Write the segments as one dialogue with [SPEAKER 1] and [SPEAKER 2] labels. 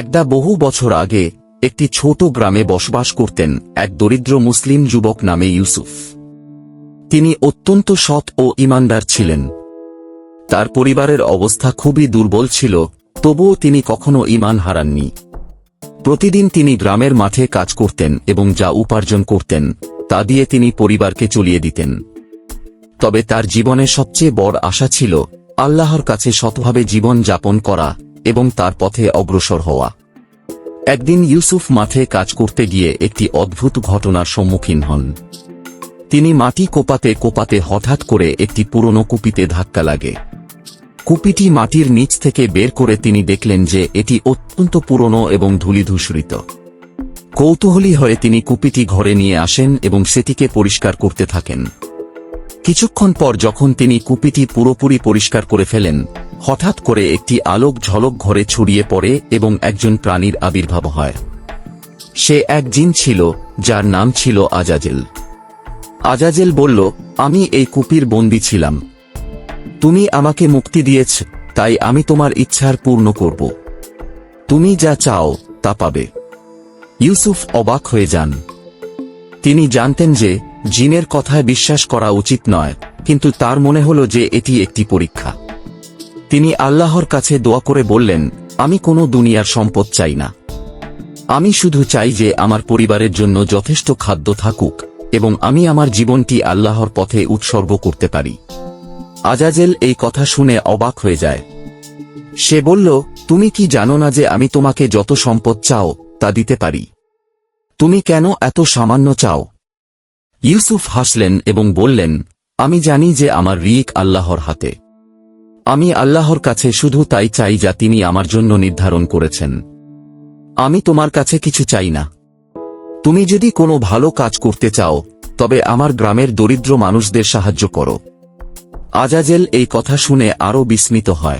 [SPEAKER 1] একদা বহু বছর আগে, একটি ছোট গ্রামে বসবাস করতেন এক দরিদ্র মুসলিম যুবক নামে ইউসুফ। তিনি অত্যন্ত সৎ ও ইমানদার ছিলেন। তার পরিবারের অবস্থা খুবই দুর্বল ছিল, তবুও তিনি কখনো ইমান হারাননি। প্রতিদিন তিনি গ্রামের মাঠে কাজ করতেন এবং যা উপার্জন করতেন, তা দিয়ে তিনি পরিবারকে চলিয়ে দিতেন। তবে তার জীবনে সবচেয়ে বড় আশা ছিল, আল্লাহর কাছে সৎভাবে জীবন যাপন করা এবং তার পথে অগ্রসর হওয়া। একদিন ইউসুফ মাঠে কাজ করতে গিয়ে একটি অদ্ভুত ঘটনার সম্মুখীন হন। তিনি মাটি কোপাতে কোপাতে হঠাৎ করে একটি পুরনো কুপিতে ধাক্কা লাগে। কুপিটি মাটির নিচ থেকে বের করে তিনি দেখলেন যে এটি অত্যন্ত পুরনো এবং ধূলিধূসরিত। কৌতূহলী হয়ে তিনি কুপিটি ঘরে নিয়ে আসেন এবং সেটিকে পরিষ্কার করতে থাকেন। কিছুক্ষণ পর যখন তিনি কুপিটি পুরোপুরি পরিষ্কার করে ফেলেন হঠাৎ করে একটি আলোক ঝলক ঘরে ছড়িয়ে পড়ে এবং একজন প্রাণীর আবির্ভাব হয়। সে এক জিন ছিল, যার নাম ছিল আজাজেল। আজাজেল বলল, আমি এই কুপির বন্দী ছিলাম। তুমি আমাকে মুক্তি দিয়েছ, তাই আমি তোমার ইচ্ছার পূর্ণ করব। তুমি যা চাও, তা পাবে। ইউসুফ অবাক হয়ে যান। তিনি জানতেন যে, জিনের কথায় বিশ্বাস করা উচিত নয়, কিন্তু তার মনে হল যে এটি একটি পরীক্ষা। তিনি আল্লাহর কাছে দোয়া করে বললেন, আমি কোনো দুনিয়ার সম্পদ চাই না। আমি শুধু চাই যে আমার পরিবারের জন্য যথেষ্ট খাদ্য থাকুক, এবং আমি আমার জীবনটি আল্লাহর পথে উৎসর্গ করতে পারি। আজাজেল এই কথা শুনে অবাক হয়ে যায়। সে বলল, তুমি কি জানো না যে আমি তোমাকে যত সম্পদ চাও, তা দিতে পারি? তুমি কেন এত সামান্য চাও? ইউসুফ হাসলেন এবং বললেন, আমি জানি যে আমার রিক আল্লাহর হাতে। আমি আল্লাহর কাছে শুধু তাই চাই যা তিনি আমার জন্য নির্ধারণ করেছেন। আমি তোমার কাছে কিছু চাই না। তুমি যদি কোনো ভালো কাজ করতে চাও, তবে আমার গ্রামের দরিদ্র মানুষদের সাহায্য করো। আজাজেল এই কথা শুনে আরও বিস্মিত হয়।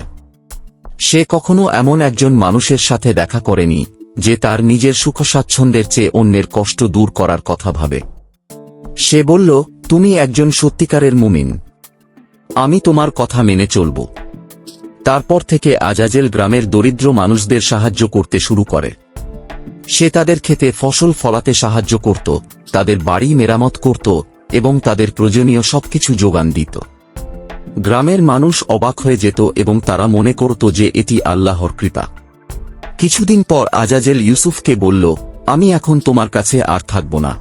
[SPEAKER 1] সে কখনো এমন একজন মানুষের সাথে দেখা করেনি, যে তার নিজের সুখ স্বাচ্ছন্দ্যের চেয়ে অন্যের কষ্ট দূর করার কথা ভাবে। সে বলল, তুমি একজন সত্যিকারের মুমিন। আমি তোমার কথা মেনে চলব। তারপর থেকে আজাজেল গ্রামের দরিদ্র মানুষদের সাহায্য করতে শুরু করে। সে তাদের খেতে ফসল ফলাতে সাহায্য করত, তাদের বাড়ি মেরামত করত এবং তাদের প্রয়োজনীয় সবকিছু যোগান দিত। গ্রামের মানুষ অবাক হয়ে যেত এবং তারা মনে করত যে এটি আল্লাহর কৃপা। কিছুদিন পর আজাজেল ইউসুফকে বলল, আমি এখন তোমার কাছে আর থাকব না।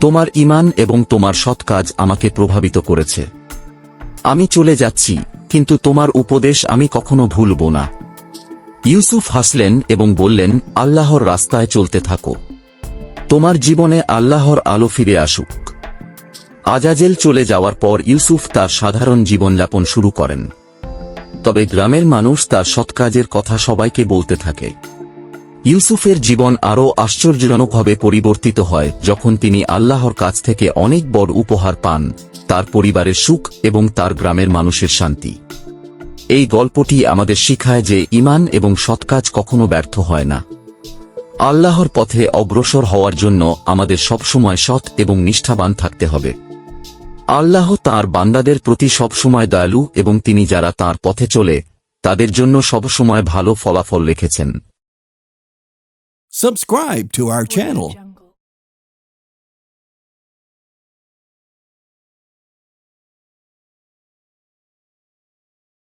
[SPEAKER 1] তোমার ইমান এবং তোমার সৎ কাজ আমাকে প্রভাবিত করেছে। আমি চলে যাচ্ছি, কিন্তু তোমার উপদেশ আমি কখনো ভুলব না। ইউসুফ হাসলেন এবং বললেন, আল্লাহর রাস্তায় চলতে থাকো। তোমার জীবনে আল্লাহর আলো ফিরে আসুক। আজাজেল চলে যাওয়ার পর ইউসুফ তার সাধারণ জীবনযাপন শুরু করেন। তবে গ্রামের মানুষ তার সৎকাজের কথা সবাইকে বলতে থাকে। ইউসুফের জীবন আরও আশ্চর্যজনকভাবে পরিবর্তিত হয় যখন তিনি আল্লাহর কাছ থেকে অনেক বড় উপহার পান। তার পরিবারের সুখ এবং তার গ্রামের মানুষের শান্তি। এই গল্পটি আমাদের শিখায় যে ইমান এবং সৎকাজ কখনো ব্যর্থ হয় না। আল্লাহর পথে অগ্রসর হওয়ার জন্য আমাদের সবসময় সৎ এবং নিষ্ঠাবান থাকতে হবে। আল্লাহ তার বান্দাদের প্রতি সবসময় দয়ালু এবং তিনি যারা তার পথে চলে, তাদের জন্য সবসময় ভালো ফলাফল রেখেছেন।
[SPEAKER 2] Subscribe to our channel.